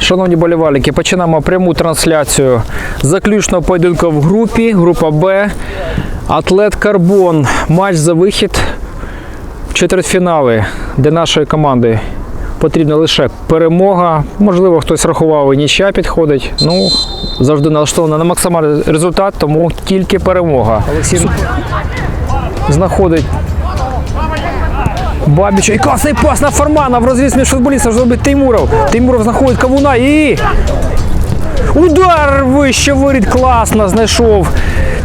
Шановні болівальники, починаємо пряму трансляцію заключного поєдинку в групі, група Б. Атлет Карбон. Матч за вихід в четвертьфінали, де нашої команди потрібна лише перемога. Можливо, хтось рахував і нічия підходить. Ну, завжди налаштована на максимальний результат, тому тільки перемога. Олексій знаходить Бабіча. І класний пас на Фармана в розріз між футболістом зробить Теймуров. Теймуров знаходить кавуна і. Удар вище воріт. Класно знайшов.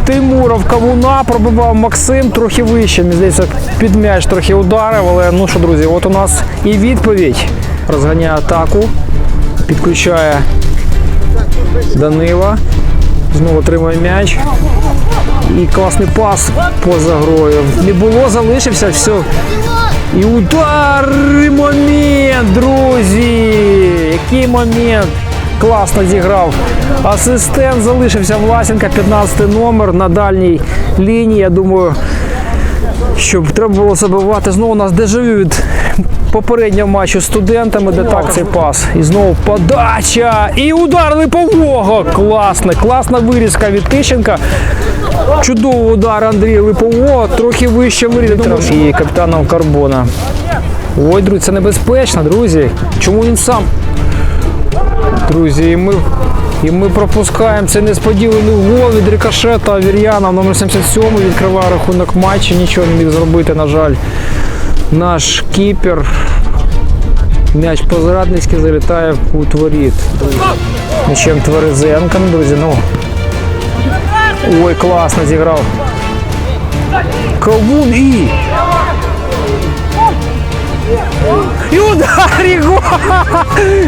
Теймуров кавуна, пробивав Максим трохи вище. Мені здається, під м'яч трохи ударив. Але ну що, друзі, от у нас і відповідь. Розганяє атаку. Підключає Данила. Знову отримує м'яч. І класний пас поза грою. Не було, залишився, все. І удар! І момент, друзі! Який момент! Класно зіграв. Асистент залишився Власенка, 15 номер на дальній лінії. Я думаю, щоб треба було забивати. Знову у нас дежавю від попереднього матчу з студентами, де так цей пас. І знову подача. І удар липового. Класно, класна вирізка від Тищенка. Чудовий удар Андрія Липового, трохи вище вирізка. І капітаном Карбона. Ой, друзі, це небезпечно, друзі. Чому він сам? Друзі, ми, і ми пропускаємо цей несподіваний гол від рикошета Вір'яна номер 77 відкриває рахунок матчу. Нічого не міг зробити, на жаль. Наш кіпер. М'яч по-зрадницьки залітає в кут воріт. М'ячем Тверезенком, друзі. Ну, Ой, класно зіграв. Ковун і. І удар гол!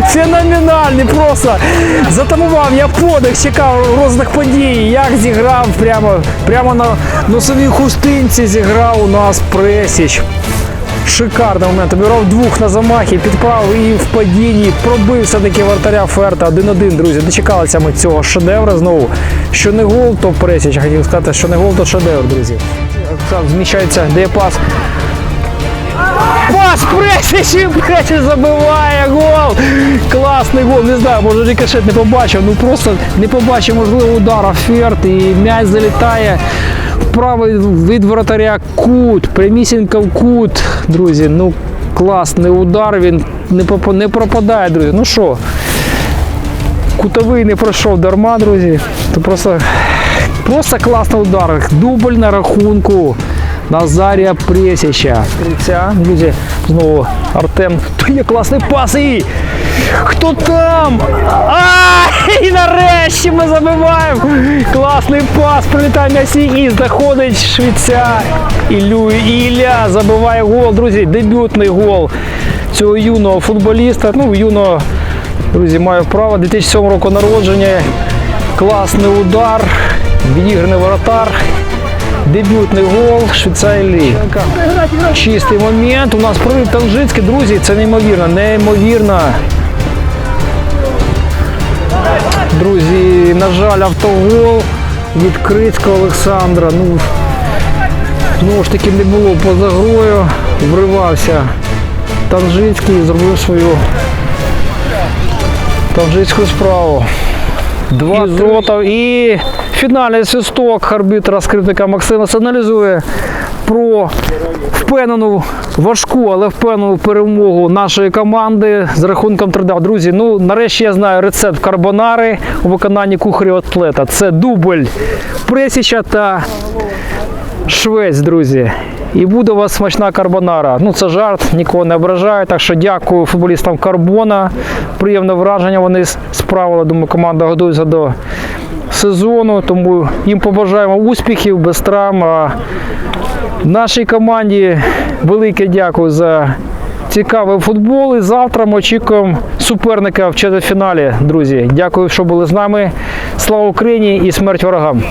Феноменальний просто. Затамував я подих, чекав розвиток подій. Як зіграв прямо, прямо на носовій хустинці зіграв у нас Пресіч. Шикарний момент. Обіграв двох на замахі, підправив і в падінні. Пробив все-таки вратаря Ферта 1-1, друзі. Дочекалися ми цього шедевра знову. Що не гол, то Пресіч. Хотів сказати, що не гол, то шедевр, друзі. Зміщається, де пас. Пас Пресіч, і Пресіч забиває гол. Класний гол. Не знаю, може рикошет не побачив. Ну просто не побачив, можливо, удара Ферт. І м'яч залітає правий від воротаря кут. Прямісінько в кут. Друзі, ну класний удар. Він не, не пропадає, друзі. Ну що, кутовий не пройшов дарма, друзі. То просто, просто класний удар. Дубль на рахунку. Назарія Пресіча. Криця, друзі, знову Артем. То є класний пас. І хто там? А, і нарешті ми забиваємо. Класний пас. Прилітає м'ясі і знаходить швеця. Ілю Ілля забиває гол. Друзі, дебютний гол цього юного футболіста. Ну, юного, друзі, маю право. 2007 року народження. Класний удар. Відіграний воротар. Дебютний гол Швейцарії. Чистий момент. У нас прорив Танжицький, друзі, це неймовірно, неймовірно. Друзі, на жаль, автогол від Крицького Олександра. Ну, знову ж таки не було поза грою. Вривався Танжицький і зробив свою танжицьку справу. Два зотов і фінальний свисток арбітра скрипника Максима сигналізує про впевнену важку, але впевнену перемогу нашої команди з рахунком 3 Друзі, ну нарешті я знаю рецепт карбонари у виконанні кухарів атлета. Це дубль Пресіча та Швець, друзі. І буде у вас смачна карбонара. Ну це жарт, нікого не ображаю. Так що дякую футболістам Карбона. Приємне враження вони справили. Думаю, команда готується до сезону. Тому їм побажаємо успіхів, без травм. А нашій команді велике дякую за цікавий футбол. І завтра ми очікуємо суперника в четвертьфіналі. Друзі, дякую, що були з нами. Слава Україні і смерть ворогам!